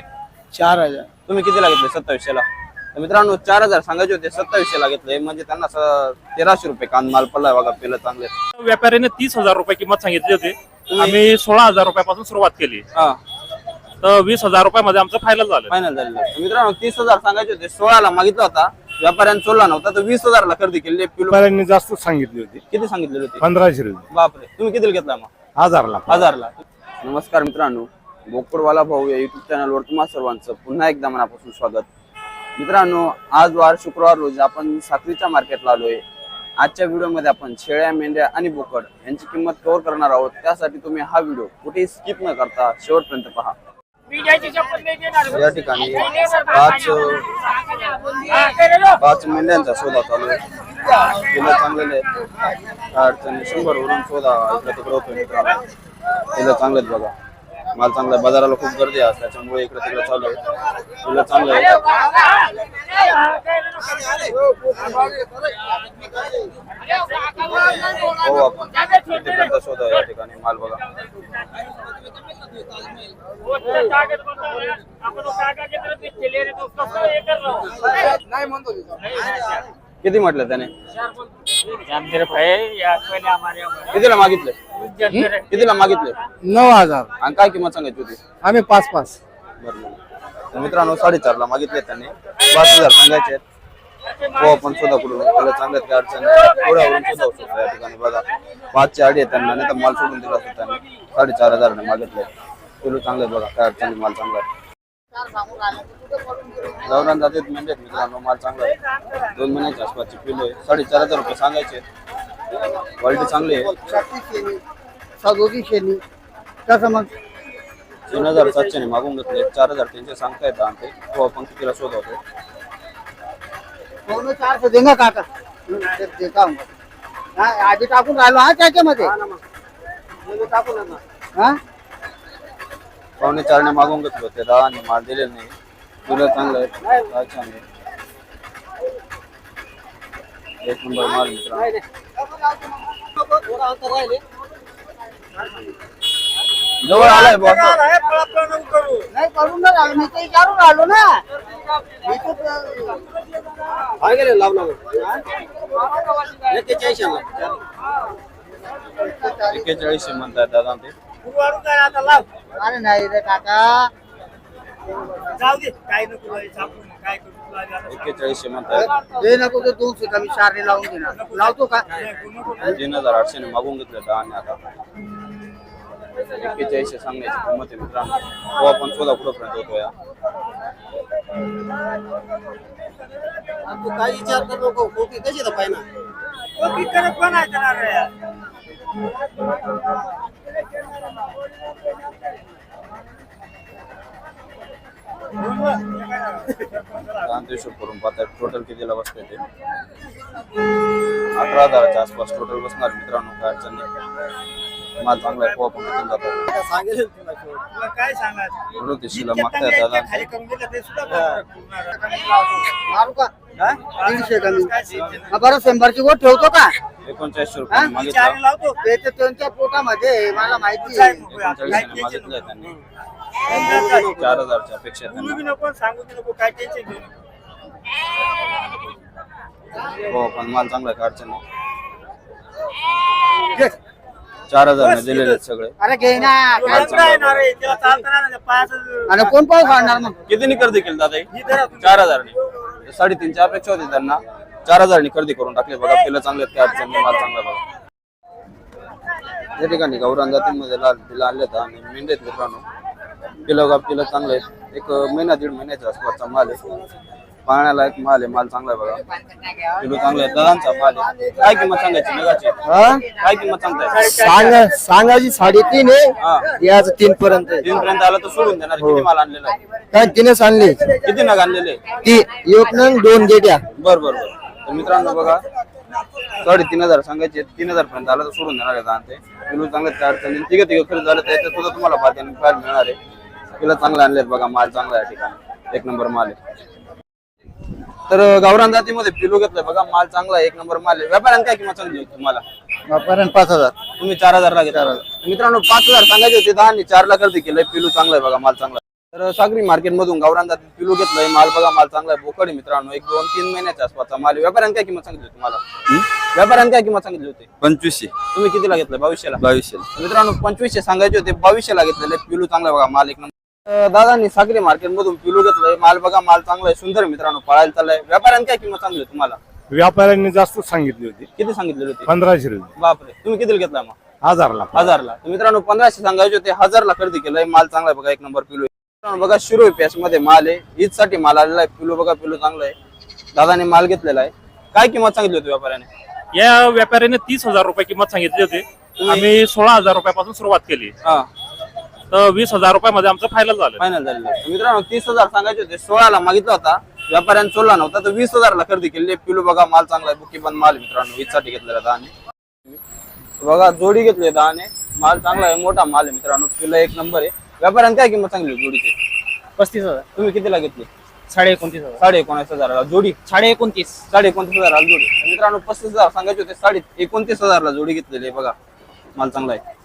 सांगायचे चार हजार. तुम्ही कितीला घेतले सत्तावीसशेला? तर मित्रांनो चार हजार सांगायचे होते सत्तावीसशेला घेतले. म्हणजे त्यांना स- तेराशे रुपये कांद माल पडलाय बघा पिलं चांगले. व्यापाऱ्याने तीस हजार रुपये किंमत सांगितली होती. आम्ही सोळा हजार रुपयापासून सुरुवात केली. हा. तर वीस हजार रुपयामध्ये आमचं फायनल झालं. फायनल झालेलं आहे. मित्रांनो तीस हजार सांगायचे होते सोळाला मागितला होता. व्यापाऱ्याने सोडला नव्हता तर वीस हजारला खरेदी केली. पिलू व्यापाऱ्यांनी जास्त सांगितली होती. किती सांगितलेली होती? पंधराशे रुपये. बापरे. तुम्ही कितीला घेतला मग? हजारला. हजारला. नमस्कार मित्रांनो. बोकडवाला भाऊ या युट्यूब चॅनलवर तुम्हा सर्वांचं पुन्हा एकदा मनापासून स्वागत. मित्रांनो आज वार शुक्रवार रोजी आपण साखरीच्या मार्केटला आलोय. आजच्या व्हिडिओमध्ये आपण शेळ्या मेंढ्या आणि बोकड यांची किंमत कव्हर करणार आहोत. त्यासाठी तुम्ही हा व्हिडिओ कुठेही स्किप न करता शेवटपर्यंत पहा. या ठिकाणी पाच पाच मेंढ्यांचा शोधा चालू आहे तिला चांगलेले. काय अडचणी शंभर वरून शोधा इकडे तिकडे होतो मित्रांनो. तिला चांगले आहेत बघा. माल चांगला आहे. बाजाराला खूप गर्दी आहे त्याच्यामुळे इकडे तिकडे चालू आहे. तुला चांगलं आहे. हो आपण कितीपर्यंत शोधा या ठिकाणी माल बघा. किती म्हटलं त्याने? कितीला मागितले? कितीला मागितले? नऊ हजार. आणि काय किंमत सांगायची होती? आम्ही पाच पाच. बरं तर मित्रांनो साडेचारला मागितले त्यांनी. पाच हजार सांगायचे आहेत. हो आपण शोधा कुठून त्याला चांगल्यात काय अडचण. थोड्यावरून शोधा शकतो या ठिकाणी बघा. पाचशे आडी त्यांना नाही तर माल सोडून दिला असतो त्यांनी. साडेचार हजार मागितले. किलो चांगले बघा. काय अडचण माल चांगला आहे. गावरान जातीत मेंढ्यात मित्रांनो माल चांगला आहे. दोन महिन्याच्या आसपासची किलो आहे. साडेचार हजार रुपये सांगायचे. क्वालिटी चांगली आहे. सदोती शेणी कसं मग? तीन हजार सातशे मागून घेतले. चार हजार तीनशे सांगता येतात आणि ते हो आपण कितीला शोध होतो पावणे चारशे देंगा काका. हं, हूं. हा, आधी टाकून राहिलो हा त्याच्यामध्ये? हा? पावणे चारने मागून घेतले होते दहा आणि माल दिलेले नाही तुला चांगलं आहे छान आहे एक नंबर माल मित्र जवळ आलाय बॉस नाही करून ना राहिलो मी ते विचारून राहिलो ना। मी तर काय गेले लावला एक्केचाळीसशे म्हणतात दादा ते अरे नाही रे काका. एक्केचाळीसशे म्हणतात. हे नको ते दोनशे कमी चारने लावून देणार. लावतो का? तीन हजार आठशे मागून घेतले दहा आणि आता. एक्केचाळीसशे सांगण्याची किंमत आहे मित्रांनो. तो आपण शोधा कुठंपर्यंत होतो या. तू काही विचार कर नको. कशी तर पाहिजे गांधेश्वर करून पाहतात टोटल कितीला बसते ते? अकरा हजाराच्या आसपास टोटल बसणार मित्रांनो काय अडचण नाही. माल चांगला आहे पोहा पण जातो. काय सांगायचं? म्हणून ते शिला मागताय दादा. खाली करून दिलं ते सुद्धा मारू का? दीडशे कमी हा, बरं शंभरची गोट ठेवतो का? एकोणचाळीसशे रुपये मागितला. चारी लावतो. ते तर त्यांच्या पोटामध्ये आहे, मला माहिती आहे. एकोणचाळीसशे मागितलंय त्यांनी. चार हजारच्या अपेक्षा आहे बोलू बी नको सांगू बी नको काय टेन्शन घेऊ नको हो पण माल चांगला आहे काय अडचण नाही चार हजार दिलेले आहेत सगळे. अरे घे ना आहे, आणि कोण पाऊस काढणार मग? कितीनी खरेदी केली दादा ही? चार हजारनी साडेतीनची अपेक्षा होती त्यांना. चार हजारनी खरेदी करून टाकले. बघा पिलं चांगले आहेत, काय अडचण नाही माल चांगला आहे बघा. या ठिकाणी गौरान जातीमध्ये लाल पिलं आणले आहेत आणि मेंढ्यात मित्रांनो. पिलं गा पिलं चांगले आहेत. एक महिना दीड महिन्याच्या आसपासचा माल आहे. पाहण्याला एक माल आहे माल चांगला आहे बघा. पिलो चांगले आहेत दादांचा माल आहे. काय किंमत सांगायची नगाची काय किंमत सांगताय? सांग सांगायची साडेतीन हा. आहे याच तीन पर्यंत तीन पर्यंत आला तर सोडून देणार. किती माल आणलेला आहे? काय तिनेच आणली? किती नग आणलेले? ती एक नंग दोन गेट्या. बर बर बर. तर मित्रांनो बघा साडेतीन हजार सांगायचे तीन हजार पर्यंत आला तर सोडून देणार आहे दान ते किलो चांगले अडचण. नाही तिघे तिघे खरेदी झालं त्याच्यात सुद्धा तुम्हाला पाहते फार मिळणार आहे. किलो चांगले आणलेत बघा माल चांगला आहे या ठिकाणी. एक नंबर माल आहे. तर गावरान जातीमध्ये पिलो घेतलाय बघा माल चांगला आहे एक नंबर माल आहे. व्यापाऱ्याने काय किंमत सांगली होती तुम्हाला? वापरण पाच हजार. तुम्ही चार हजार ला घेतला मित्रांनो पाच हजार सांगायचे होते दहा आणि चार ला खरेदी केलंय. पिलू चांगला आहे बघा माल चांगला आहे. तर सागरी मार्केट मधून गावरान जातीत पिलू घेतलंय माल बघा माल चांगला आहे. बोकड मित्रांनो एक दोन तीन महिन्याच्या आसपासचा माल आहे. व्यापाऱ्यांनी काय किंमत सांगितली होती तुम्हाला? व्यापाऱ्यांनी काय किंमत सांगितली होती? पंचवीसशे. तुम्ही कितीला घेतलं बावीसशेला? बावीसशे मित्रांनो पंचवीसशे सांगायचे होते बावीसशे घेतलेले पिलू चांगला आहे बघा माल एक नंबर दादांनी सागरी मार्केट मधून पिलू घेतलंय. माल बघा माल चांगला आहे सुंदर मित्रांनो पळायला चाललाय. व्यापाऱ्यांनी काय किंमत सांगली तुम्हाला? व्यापाऱ्यांनी जास्त सांगितली होती. किती सांगितलेली होती? पंधराशे रुपये. बापरे. तुम्ही कितीला घेतला मग? हजारला. हजारला. तर मित्रांनो पंधराशे सांगायचे होते हजारला खरेदी केलंय. माल चांगला आहे बघा एक नंबर पिलू आहे. मित्रांनो बघा शिरोई पॅच मध्ये माल आहे. ईदसाठी माल आलेला आहे. पिलू बघा पिलू चांगला आहे. दादाने माल घेतलेला आहे. काय किंमत सांगितली होती व्यापाऱ्याने? या व्यापाऱ्याने तीस हजार रुपये किंमत सांगितली होती. आम्ही सोळा हजार रुपयापासून सुरुवात केली. हा. तर वीस हजार रुपयामध्ये आमचं फायनल झालं. फायनल झालेलं आहे. तर मित्रांनो तीस हजार सांगायचे होते सोळाला मागितला होता व्यापाऱ्याने सोळा नव्हता तर वीस हजारला खरेदी केली. पिलू बघा माल चांगला आहे बुकी पण माल आहे मित्रांनो. ईदसाठी घेतलेला दहाने बघा जोडी घेतली दहाने माल चांगला आहे मोठा माल आहे मित्रांनो. पिलं एक नंबर आहे. व्यापाऱ्याने काय किंमत सांगली जोडीची? पस्तीस हजार. तुम्ही कितीला घेतली? साडे एकोणतीस हजार. साडे एकोणीस हजाराला. जोडी? साडे एकोणतीस. साडे एकोणतीस हजाराला जोडी. तर मित्रांनो पस्तीस हजार सांगायचे होते साडे एकोणतीस हजारला जोडी घेतलेली आहे. बघा माल चांगला आहे.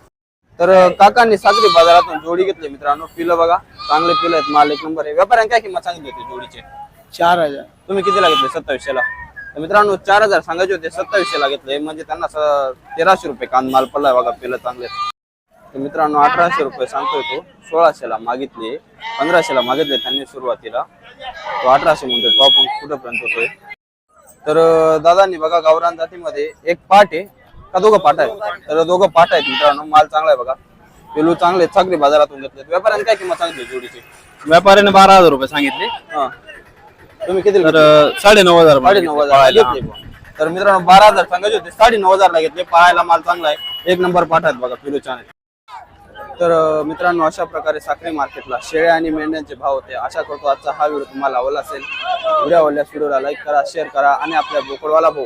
तर काकांनी सागरी बाजारातून जोडी घेतली मित्रांनो. पिलं बघा चांगले पिलं आहेत माल एक नंबर आहे. व्यापाऱ्याने काय किंमत सांगितली होती जोडीचे? चार हजार. तुम्ही कितीला घेतले? सत्तावीसशेला. तर मित्रांनो चार हजार सांगायचे होते सत्तावीसशेला घेतले. म्हणजे त्यांना तेराशे रुपये कांद माल पडलाय बघा पिलं चांगले. तर मित्रांनो अठराशे रुपये सांगतोय तो. सोळाशेला मागितले पंधराशेला मागितले त्यांनी सुरुवातीला. तो अठराशे म्हणतोय तो आपण कुठेपर्यंत होतोय? तर दादांनी बघा गावरान जातीमध्ये एक पाट आहे. का दोघं पाट आहेत? तर दोघं पाट आहेत मित्रांनो माल चांगला आहे बघा. पेलू चांगले सागरी बाजारातून घेतले व्यापाऱ्यांनी काय किंमत सांगितली जोडीची? व्यापाऱ्याने बारा हजार रुपये सांगितले. हा. तुम्ही किती तर साडे नऊ हजार साडे नऊ हजार घेतले बुवा. तर मित्रांनो बारा हजार सांगायचे होते साडे नऊ हजारला घेतले. पाहायला माल चांगला आहे. एक नंबर पाठ आहेत बघा पिलू छान आहे. तर अं, मित्रांनो अशा प्रकारे साखरी मार्केटला शेळ्या आणि मेंढ्यांचे भाव होते. आशा करतो आजचा हा व्हिडिओ तुम्हाला आवडला असेल. व्हिडिओ आवडल्यास व्हिडिओला लाईक करा शेअर करा आणि आपल्या बोकडवाला भाऊ.